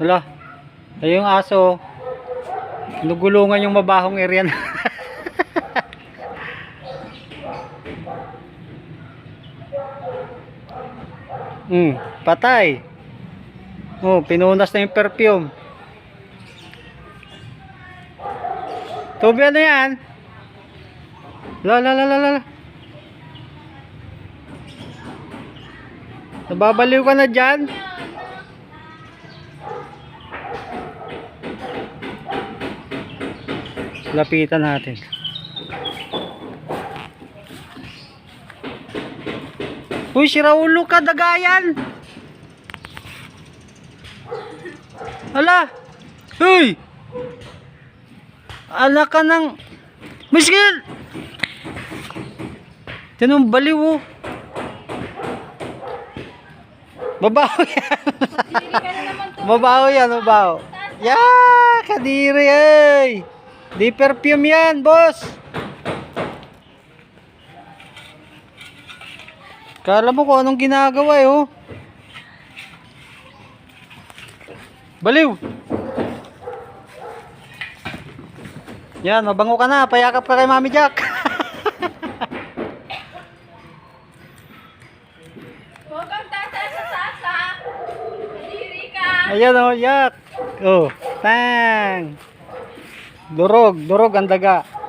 Wala. Ay yung aso. Nugulungan yung mabahong area na. Hmm, patay. Oh, pinunas na yung perfume. Toby, ano yan? La la la la. la. Nababaliw ka na dyan? Lapitan natin. Uy, si Raulo ka, dagayan! Hala! Uy! Anak ka ng... Miskil! Tinong baliw oh. Babaw yan. Mabaho yan, mabaho. Yeah, kadiri ay. Di perfume yan, boss. Kala mo kung anong ginagawa eh, oh. Baliw. Yan, mabango ka na. Payakap ka kay Mami Jack. Huwag kang tataas sa sasa. Kadiri ka. Ayan oh, yak. Oh, tang. Durog, durog ang daga.